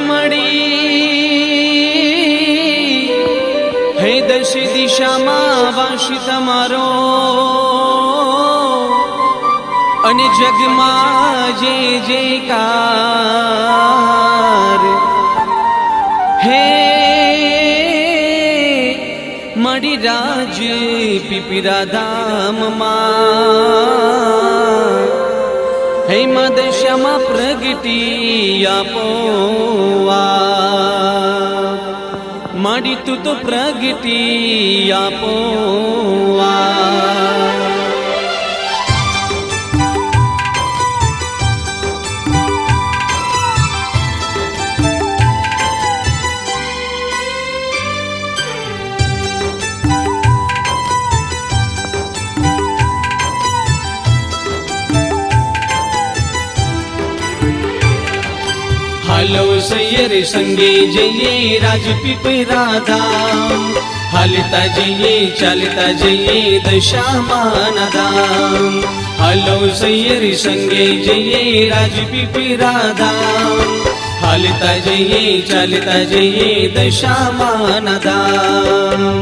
મળી હે દશ દિશામાં વાસી તમારો અને જગમાં જે જે કાર હે મળી રાજ પીપીરા ધામમાં હે મદશમાં પ્રગટી આપો મળી તું તો પ્રગટી આપો હાલો સૈયર સંગે જઈએ રાજપીપળા ધામ હાલતા જઈએ ચાલતા જઈએ દશામાના ધામ હાલો સૈયર સંગે જઈએ રાજપીપળા ધામ હાલતા જઈએ ચાલતા જઈએ દશામાના ધામ